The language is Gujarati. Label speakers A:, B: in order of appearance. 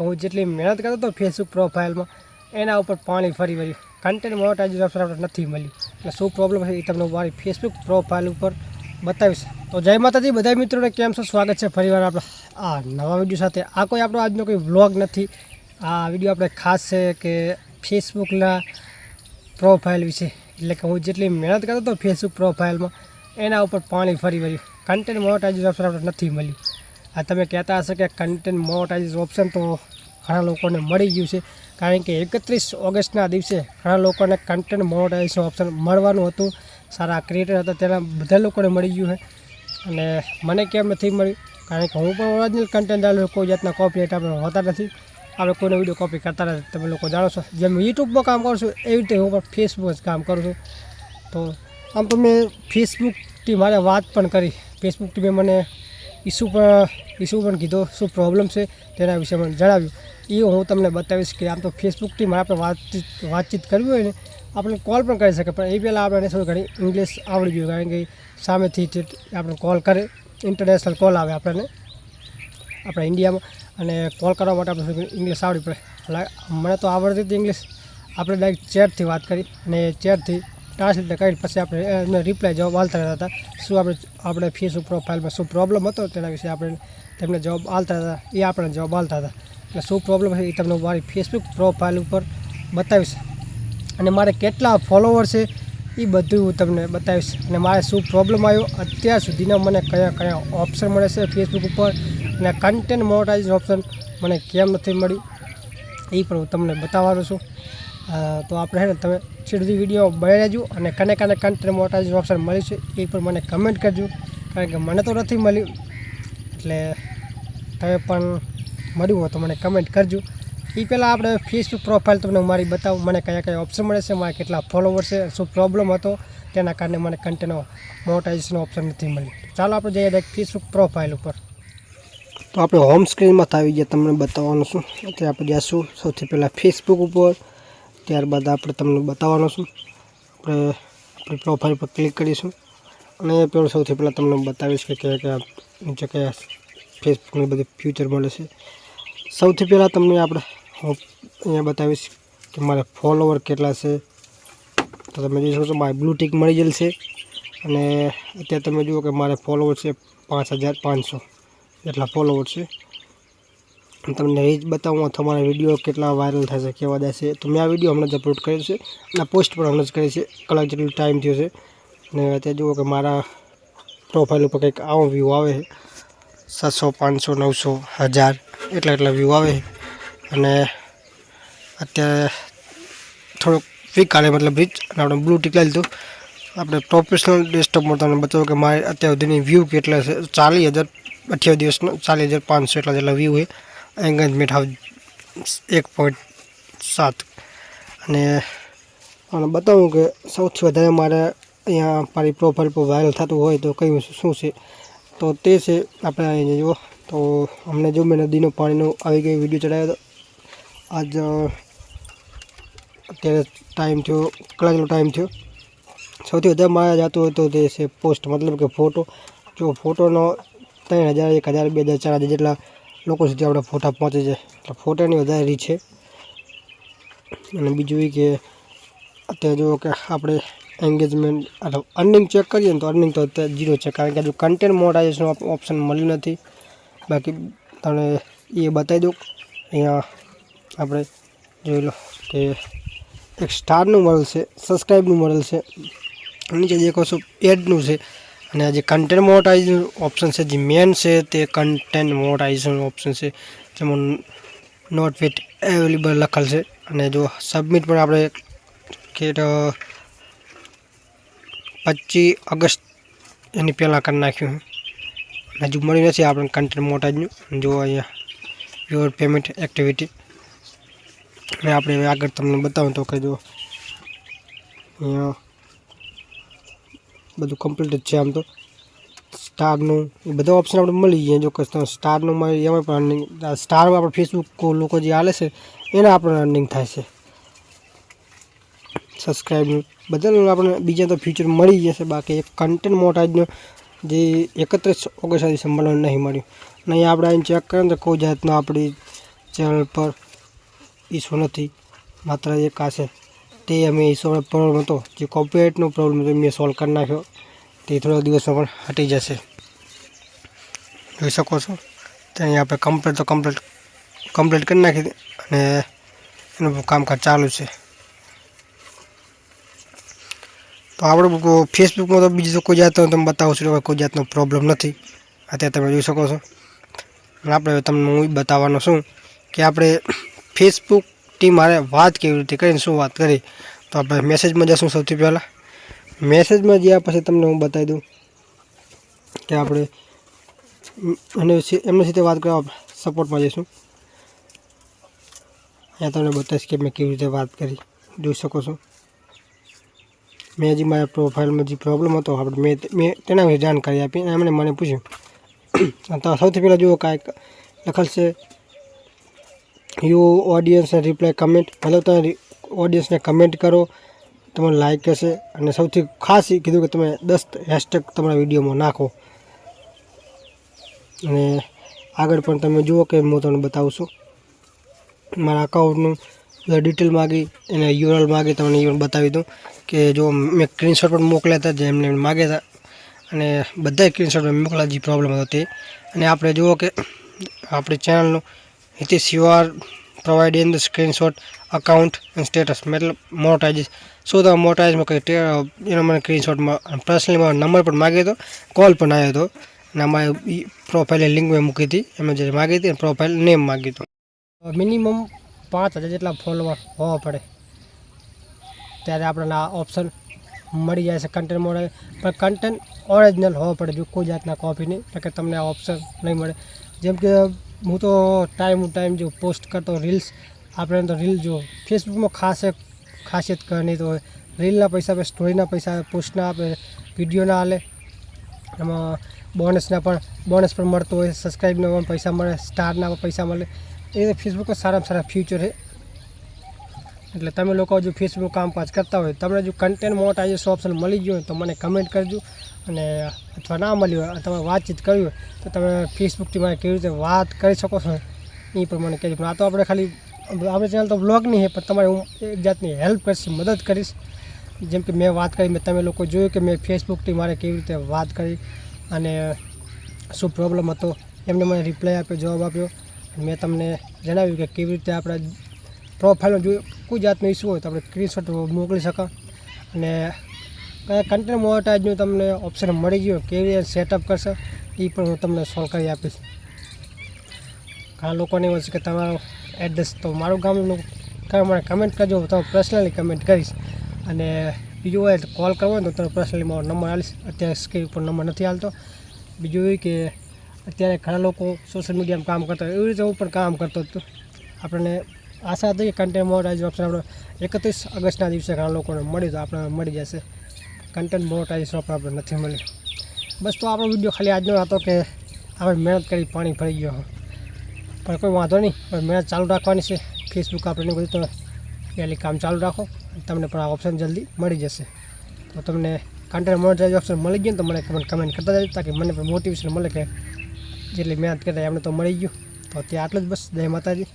A: હું જેટલી મહેનત કરતો હતો ફેસબુક પ્રોફાઇલમાં એના ઉપર પાણી ફરી વળ્યું. કન્ટેન્ટ મોનેટાઇઝેશન નથી મળ્યું. એટલે શું પ્રોબ્લેમ છે એ તમને મારી ફેસબુક પ્રોફાઇલ ઉપર બતાવીશ. તો જય માતાજી બધા મિત્રોને કેમ છો? સ્વાગત છે ફરીવાર આપણે આ નવા વીડિયો સાથે. આ કોઈ આપણો આજનો કોઈ વ્લોગ નથી. આ વીડિયો આપણે ખાસ છે કે ફેસબુકના પ્રોફાઇલ વિશે. એટલે કે હું જેટલી મહેનત કરતો હતો ફેસબુક પ્રોફાઇલમાં એના ઉપર પાણી ફરી વળ્યું. કન્ટેન્ટ મોનેટાઇઝેશન નથી મળ્યું. આ તમે કહેતા હશો કે કન્ટેન્ટ મોનેટાઇઝેશન ઓપ્શન તો ઘણા લોકોને મળી ગયું છે. કારણ કે એકત્રીસ ઓગસ્ટના દિવસે ઘણા લોકોને કન્ટેન્ટ મોનેટાઇઝેશન ઓપ્શન મળવાનું હતું. સારા ક્રિએટર હતા તેના બધા લોકોને મળી ગયું છે. અને મને કેમ નથી મળ્યું? કારણ કે હું પણ ઓરિજિનલ કન્ટેન્ટ ડાલું કોઈ જાતના કોપીરાઇટ આપણે હોતા નથી. આપણે કોઈને વીડિયો કોપી કરતા નથી. તમે લોકો જાણો છો. જેમ યુટ્યુબમાં કામ કરું છું, એવી રીતે હું પણ ફેસબુક કામ કરું છું. તો આમ તો મેં ફેસબુકથી મારે વાત પણ કરી. ફેસબુકથી મેં મને ઇસ્યુ પણ ઇસ્યુ પણ કીધો શું પ્રોબ્લેમ છે તેના વિશે મને જણાવ્યું. એ હું તમને બતાવીશ કે આમ તો ફેસબુકથી મારે આપણે વાતચીત વાતચીત કરવી હોય ને આપણે કોલ પણ કરી શકે. પણ એ પહેલાં આપણે થોડી ઘણી ઇંગ્લિશ આવડી ગયું કારણ કે સામેથી આપણે કોલ કરે. ઇન્ટરનેશનલ કોલ આવે આપણને, આપણા ઇન્ડિયામાં અને કોલ કરવા માટે આપણે ઇંગ્લિશ આવડી પડે. મને તો આવડતી હતી ઇંગ્લિશ આપણે ડાયરેક્ટ ચેટથી વાત કરી અને ચેટથી ટ્રાન્સલેટ કરી પછી આપણે એમને રિપ્લાય જવાબ આલતા રહેતા હતા. શું આપણે આપણે ફેસબુક પ્રોફાઇલમાં શું પ્રોબ્લેમ હતો? તેના વિશે આપણે તેમને જવાબ આલતા હતા. એ આપણે જવાબ આલતા હતા. એટલે શું પ્રોબ્લેમ છે એ તમને મારી ફેસબુક પ્રોફાઇલ ઉપર બતાવીશ. અને મારે કેટલા ફોલોવર છે એ બધું હું તમને બતાવીશ. અને મારે શું પ્રોબ્લેમ આવ્યો? અત્યાર સુધીના મને કયા કયા ઓપ્શન મળે છે ફેસબુક ઉપર? અને કન્ટેન્ટ મોનેટાઇઝેશન ઓપ્શન મને કેમ નથી મળ્યું એ પણ હું તમને બતાવવાનો છું. તો આપણે છે ને તમે સીધી વીડિયો બની રહેજો અને કને કને કન્ટેન્ટ મોનેટાઇઝેશન ઓપ્શન મળ્યું છે એ પણ મને કમેન્ટ કરજો. કારણ કે મને તો નથી મળ્યું એટલે તમે પણ મળ્યું હોય તો મને કમેન્ટ કરજો. એ પહેલાં આપણે ફેસબુક પ્રોફાઇલ તમને મારી બતાવું. મને કયા કયા ઓપ્શન મળે છે, મારા કેટલા ફોલોવર છે, શું પ્રોબ્લેમ હતો, તેના કારણે મને કન્ટેનો મોનેટાઇઝેશનનો ઓપ્શન નથી મળ્યું ચાલો આપણે જઈએ ડાયરેક્ટ ફેસબુક પ્રોફાઇલ ઉપર. તો આપણે હોમ સ્ક્રીનમાં આવી ગયા. તમને બતાવવાનું છું એટલે આપણે જઈશું. સૌથી પહેલાં ફેસબુક ઉપર. ત્યારબાદ આપણે તમને બતાવવાનું છું. આપણે આપણી પ્રોફાઇલ પર ક્લિક કરીશું. અને પેલું સૌથી પહેલાં તમને બતાવીશ કે કયા કયા નીચે કયા ફેસબુકની બધી ફ્યુચર મળે છે. સૌથી પહેલાં તમને આપણે હું અહીંયા બતાવીશ કે મારે ફોલોવર કેટલા છે. તો તમે જોઈ શકો છો, મારે બ્લુ ટીક મળી ગયેલ છે. અને અત્યારે તમે જુઓ કે મારે ફોલોવર છે પાંચ હજાર પાંચસો એટલા ફોલોવર છે. તમને રીચ બતાવું અથવા મારા વીડિયો કેટલા વાયરલ થશે, કેવા દેશે. તો મેં આ વીડિયો હમણાં જ અપલોડ કર્યો છે અને પોસ્ટ પણ હમણાં જ કરી છે. કલાક જેટલો ટાઈમ થયો છે. અને અત્યારે જુઓ કે મારા પ્રોફાઇલ ઉપર કંઈક આવો વ્યૂ આવે છે. સાતસો, પાંચસો, નવસો, હજાર એટલા એટલા વ્યૂ આવે અને અત્યારે થોડુંક વીક હાલે, મતલબ રીચ અને આપણે બ્લુ ટીક લીધું. આપણે પ્રોફેશનલ ડેસ્કટોપમાં તમને બતાવો કે મારે અત્યાર સુધીની વ્યૂ કેટલા છે ચાલીસ હજાર, અઠ્યાવીસ દિવસનો ચાલીસ હજાર પાંચસો એટલા જેટલા વ્યૂ છે. એંગેજમેન્ટ હાવ એક પોઈન્ટ સાત. અને બતાવું કે સૌથી વધારે મારે અહીંયા મારી પ્રોફાઇલ પર વાયરલ થતું હોય તો કયું શું છે? તો તે છે આપણે અહીંયા જુઓ, તો અમને જો મેં નદીનું પાણીનો આવી ગયો વીડિયો ચડાવ્યો હતો આજ અત્યારે ટાઈમ થયો, કલાકનો ટાઈમ થયો. સૌથી વધારે મારે જતું હોય તો તે છે પોસ્ટ મતલબ કે ફોટો જો ફોટોનો ત્રણ હજાર, એક હજાર, બે હજાર, ચાર હજાર જેટલા લોકો સુધી આપણા ફોટા પહોંચી જાય એટલે ફોટાની વધારે રીત છે. અને બીજું એ કે અત્યારે જુઓ કે આપણે એન્ગેજમેન્ટ એટલે અર્નિંગ ચેક કરીએ ને તો અર્નિંગ તો અત્યારે જીરો છે. કારણ કે હજુ કન્ટેન્ટ મોનેટાઇઝેશન ઓપ્શન મળ્યું નથી. બાકી તમને એ બતાવી દઉં. અહીંયા આપણે જોઈ લો કે એક સ્ટારનું મોડલ છે સબસ્ક્રાઈબનું મોડલ છે. નીચે દેખો છો એડનું છે. અને આ જે કન્ટેન્ટ મોનેટાઇઝેશન ઓપ્શન છે, જે મેન છે તે કન્ટેન્ટ મોનેટાઇઝેશન ઓપ્શન છે, જેમાં નોટ વિથ અવેલેબલ લખેલ છે. અને જો સબમિટ પણ આપણે કે પચીસ ઓગસ્ટ એની પહેલાં કરી નાખ્યું હજુ મળ્યું નથી આપણે કન્ટેન્ટ મોટાજનું જો અહીંયા યોર પેમેન્ટ એક્ટિવિટી અને આપણે આગળ તમને બતાવું તો કે જો અહીંયા બધું કમ્પ્લીટ જ છે આમ તો. સ્ટારનું એ બધા ઓપ્શન આપણે મળી જાય જો કસ્ટમર સ્ટારનું મળી એમાં પણ અર્નિંગ સ્ટારમાં આપણે ફેસબુક લોકો જે હાલે છે, એના આપણને અર્નિંગ થાય છે. સબસ્ક્રાઈબનું બધાનું આપણે બીજા તો ફ્યુચર મળી જશે, બાકી એક કન્ટેન્ટ મોટાજનો જે એકત્રીસ ઓગસ્ટ સુધી મળવાનું નહીં મળ્યું. અહીંયા આપણે અહીં ચેક કરીએ તો કોઈ જાતનો આપણી ચેનલ પર ઇસ્યુ નથી. માત્ર એક આ છે. તે અમે ઇસ્યુ પ્રોબ્લેમ હતો. જે કોપીરાઇટનો પ્રોબ્લેમ હતો, મેં સોલ્વ કરી નાખ્યો. તે થોડા દિવસમાં પણ હટી જશે. જોઈ શકો છો. ત્યાં આપણે કમ્પ્લેટ તો કમ્પ્લેટ કમ્પ્લીટ કરી નાખી અને એનું કામકાજ ચાલુ છે. તો આપણે ફેસબુકમાં તો બીજું કોઈ જાતનો તમે બતાવું છું કોઈ જાતનો પ્રોબ્લેમ નથી. અત્યારે તમે જોઈ શકો છો. આપણે તમને હું બતાવવાનો છું કે આપણે ફેસબુક ટીમ મારે વાત કેવી રીતે કરીને શું વાત કરી? તો આપણે મેસેજમાં જશું સૌથી પહેલાં. મેસેજમાં ગયા પછી તમને હું બતાવી દઉં કે આપણે અને એમની સાથે વાત કરવા સપોર્ટમાં જઈશું. અહીંયા તમને બતાવીશ કે મેં કેવી રીતે વાત કરી. જોઈ શકો છો. મેં હજી મારા પ્રોફાઇલમાં જે પ્રોબ્લેમ હતો, આપણે મેં મેં તેના વિશે જાણકારી આપી અને એમણે મને પૂછ્યું. સૌથી પહેલાં જુઓ કાંઈક લખેલ છે. યુ ઓડિયન્સને રિપ્લાય કમેન્ટ ભલે તમે ઓડિયન્સને કમેન્ટ કરો. તમને લાઈક હશે. અને સૌથી ખાસ એ કીધું કે તમે દસ હેશટેગ તમારા વિડીયોમાં નાખો. અને આગળ પણ તમે જુઓ કે હું તમને બતાવું છું. મારા અકાઉન્ટનું ડિટેલ માગી, એને યુઆરએલ માગી તમને યુઆરએલ બતાવી દઉં કે જો મેં સ્ક્રીનશોટ પણ મોકલ્યા હતા જે એમને માગ્યા હતા. અને બધા સ્ક્રીનશોટ મેં મોકલા જે પ્રોબ્લેમ હતો તે. અને આપણે જુઓ કે આપણી ચેનલનું Hitesh you are provide in the screenshot account and status મતલબ મોટાઇઝ શું તમે મોટાઇઝમાં કંઈ એનો મને સ્ક્રીનશોટમાં પર્સનલી મારો નંબર પણ માગ્યો હતો કોલ પણ આવ્યો હતો અને અમારે પ્રોફાઇલની લિંક મેં મૂકી હતી એમાં જે માગી હતી પ્રોફાઇલ નેમ માગ્યું હતું મિનિમમ પાંચ હજાર જેટલા ફોલોવર હોવા પડે. ત્યારે આપણને આ ઓપ્શન મળી જાય છે કન્ટેન્ટ મળે. પણ કન્ટેન્ટ ઓરિજિનલ હોવો પડે, જો કોઈ જાતના કોપી નહીં તો કે તમને આ ઓપ્શન નહીં મળે. જેમ કે હું તો ટાઈમ ટાઈમ જો પોસ્ટ કરતો રીલ્સ આપણે તો રીલ જો ફેસબુકમાં ખાસ એક ખાસિયત કરવાની તો રીલના પૈસા આપે સ્ટોરીના પૈસા પોસ્ટના આપે વિડીયોના આલે એમાં બોનસના પણ બોનસ પણ મળતો હોય સબસ્ક્રાઈબના પણ પૈસા મળે સ્ટારના પણ પૈસા મળે. એ ફેસબુકમાં સારામાં સારા ફ્યુચર છે. એટલે તમે લોકો જો ફેસબુક કામકાજ કરતા હોય, તમને જો કન્ટેન્ટ મોનેટાઇઝેશન ઓપ્શન મળી ગયો હોય તો મને કમેન્ટ કરજો. અને અથવા ના મળ્યું હોય તમે વાતચીત કરવી હોય, તો તમે ફેસબુકથી મને કેવી રીતે વાત કરી શકો છો, એ પણ મને કહેજો. પણ આ તો આપણે ખાલી, આપણે ચેનલ તો બ્લોગ નહીં પણ તમારે હું એક જાતની હેલ્પ કરીશ, મદદ કરીશ. જેમ કે મેં વાત કરી, મેં તમે લોકો જોયું કે મેં ફેસબુકથી મારે કેવી રીતે વાત કરી, અને શું પ્રોબ્લેમ હતો, એમને મને રિપ્લાય આપ્યો, જવાબ આપ્યો. મેં તમને જણાવ્યું કે કેવી રીતે આપણે પ્રોફાઇલમાં જો કોઈ જાતનો ઇસ્યુ હોય તો આપણે સ્ક્રીનશોટ મોકલી શકો અને કયા કન્ટેન્ટ મોટાઇઝનું તમને ઓપ્શન મળી ગયું કેવી રીતે સેટઅપ કરશો એ પણ હું તમને સોલ્વ કરી આપીશ. ઘણા લોકોને એવું છે કે તમારું એડ્રેસ તો મારું ગામનું તમે મને કમેન્ટ કરજો તો પર્સનલી કમેન્ટ કરીશ. અને બીજું હોય કોલ કરવો હોય તો તમે પર્સનલી મારો નંબર આવીશ અત્યારે સ્ક્રીન ઉપર નંબર નથી હાલતો. બીજું એ કે અત્યારે ઘણા લોકો સોશિયલ મીડિયામાં કામ કરતા એવી રીતે હું પણ કામ કરતો હતો. આપણને આશા હતી કે કન્ટેન્ટ મોટાઇઝ ઓપ્શન આપણે એકત્રીસ ઓગસ્ટના દિવસે ઘણા લોકોને મળી તો આપણે મળી જશે. કન્ટેન્ટ મોટાઇઝ ઓપ્શન આપણે નથી મળ્યું. બસ તો આપણો વીડિયો ખાલી આજનો હતો કે આપણે મહેનત કરી પાણી ભરી ગયો. પણ કોઈ વાંધો નહીં પણ મહેનત ચાલુ રાખવાની છે. ફેસબુક આપણે બધું તો ડેલી કામ ચાલુ રાખો. તમને પણ આ ઓપ્શન જલ્દી મળી જશે. તો તમને કન્ટેન્ટ મોનેટાઇઝ ઓપ્શન મળી ગયું તો મને કમેન્ટ કરતા જાય તાકી મને પણ મોટિવેશન મળે કે જેટલી મહેનત કરતા એમને તો મળી ગયું. તો ત્યાં આટલું જ બસ. જય માતાજી.